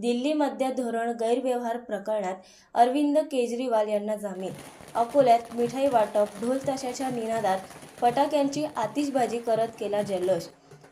दिल्ली मध्य धोरण गैरव्यवहार प्रकरणात अरविंद केजरीवाल यांना जामीन. अकोल्यात मिठाई वाटप ढोल ताशाच्या निनादात फटाक्यांची आतिषबाजी करत केला जल्लोष.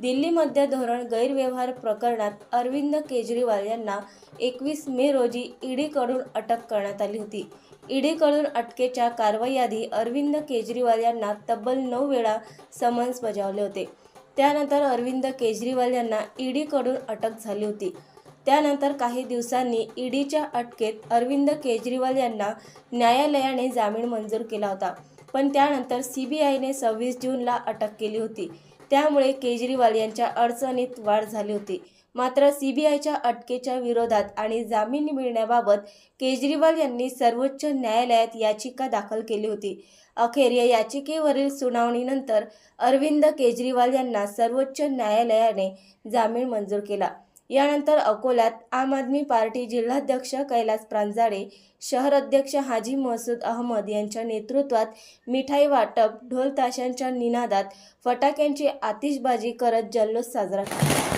दिल्ली मध्य धोरण गैरव्यवहार प्रकरणात अरविंद केजरीवाल यांना एकवीस मे रोजी ईडीकडून अटक करण्यात आली होती. ईडीकडून अटकेच्या कारवाईआधी अरविंद केजरीवाल यांना तब्बल नऊ वेळा समन्स बजावले होते. त्यानंतर अरविंद केजरीवाल यांना ईडीकडून अटक झाली होती. त्यानंतर काही दिवसांनी ईडीच्या अटकेत अरविंद केजरीवाल यांना न्यायालयाने जामीन मंजूर केला होता. पण त्यानंतर सी बी आयने सव्वीस जूनला अटक केली होती. त्यामुळे केजरीवाल यांच्या अडचणीत वाढ झाली होती. मात्र सी बी आयच्या अटकेच्या विरोधात आणि जामीन मिळण्याबाबत केजरीवाल यांनी सर्वोच्च न्यायालयात याचिका दाखल केली होती. अखेर या याचिकेवरील सुनावणीनंतर अरविंद केजरीवाल यांना सर्वोच्च न्यायालयाने जामीन मंजूर केला. यानंतर अकोल्यात आम आदमी पार्टी जिल्हाध्यक्ष कैलास प्रांजाडे शहर अध्यक्ष हाजी मसूद अहमद यांच्या नेतृत्वात मिठाई वाटप ढोल ताशांच्या निनादात फटाक्यांची आतिषबाजी करत जल्लोष साजरा केला.